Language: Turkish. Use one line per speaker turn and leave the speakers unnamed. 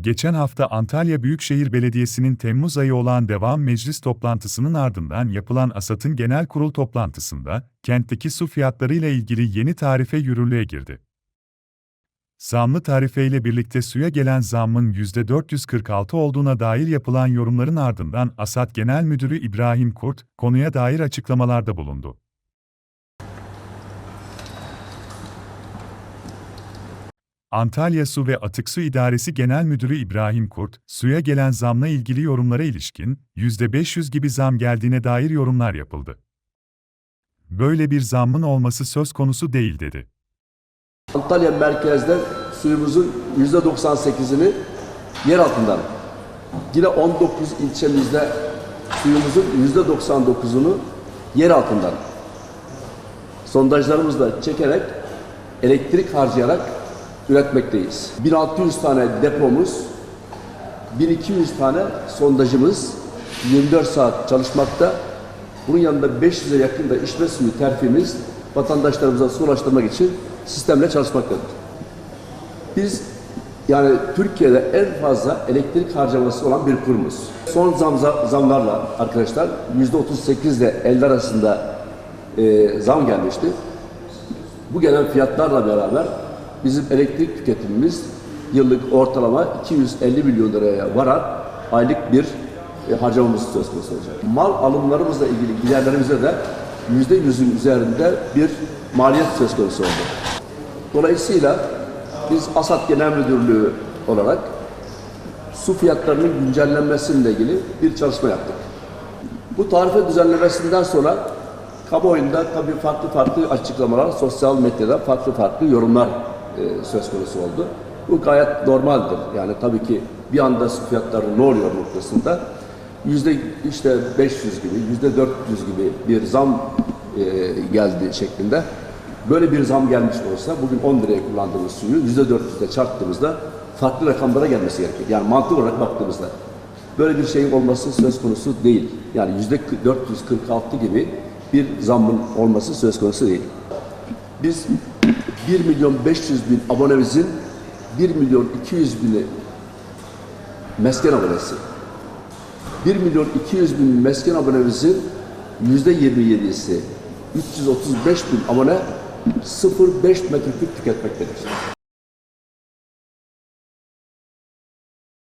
Geçen hafta Antalya Büyükşehir Belediyesi'nin Temmuz ayı olan devam meclis toplantısının ardından yapılan ASAT'ın genel kurul toplantısında, kentteki su fiyatları ile ilgili yeni tarife yürürlüğe girdi. Zamlı tarifeyle birlikte suya gelen zammın %446 olduğuna dair yapılan yorumların ardından ASAT Genel Müdürü İbrahim Kurt, konuya dair açıklamalarda bulundu. Antalya Su ve Atık Su İdaresi Genel Müdürü İbrahim Kurt, suya gelen zamla ilgili yorumlara ilişkin, %500 gibi zam geldiğine dair yorumlar yapıldı. Böyle bir zammın olması söz konusu değil dedi.
Antalya merkezde suyumuzun %98'ini yer altından. Yine 19 ilçemizde suyumuzun %99'unu yer altından. Sondajlarımızla çekerek, elektrik harcayarak üretmekteyiz. 1600 tane depomuz, 1200 tane sondajımız 24 saat çalışmakta. Bunun yanında 500'e yakın da içme suyu terfimiz vatandaşlarımıza su ulaştırmak için sistemle çalışmaktadır. Biz yani Türkiye'de en fazla elektrik harcaması olan bir kurumuz. Son zam, zamlarla arkadaşlar %38 ile 50 arasında e, zam gelmişti. Bu gelen fiyatlarla beraber bizim elektrik tüketimimiz yıllık ortalama 250 milyon liraya varan aylık bir e, harcamamız söz konusu olacak. Mal alımlarımızla ilgili giderlerimize de yüzde yüzün üzerinde bir maliyet söz konusu oldu. Dolayısıyla biz ASAD Genel Müdürlüğü olarak su fiyatlarının güncellenmesiyle ilgili bir çalışma yaptık. Bu tarife düzenlemesinden sonra kamuoyunda tabii farklı farklı açıklamalar, sosyal medyada farklı farklı yorumlar e, söz konusu oldu. Bu gayet normaldir. Yani tabii ki bir anda su fiyatları ne oluyor noktasında yüzde işte 500 gibi, yüzde 400 gibi bir zam e, geldi şeklinde. Böyle bir zam gelmiş olsa bugün 10 liraya kullandığımız suyu yüzde 400'de çarptığımızda farklı rakamlara gelmesi gerekir. Yani mantık olarak baktığımızda böyle bir şeyin olması söz konusu değil. Yani yüzde 446 gibi bir zammın olması söz konusu değil. Biz 1 milyon 500 bin abonemizin 1 milyon 200 bini mesken abonesi. 1 milyon 200 bin mesken abonemizin yüzde 27'si 335 bin abone 0,5 metreküp tüketmektedir.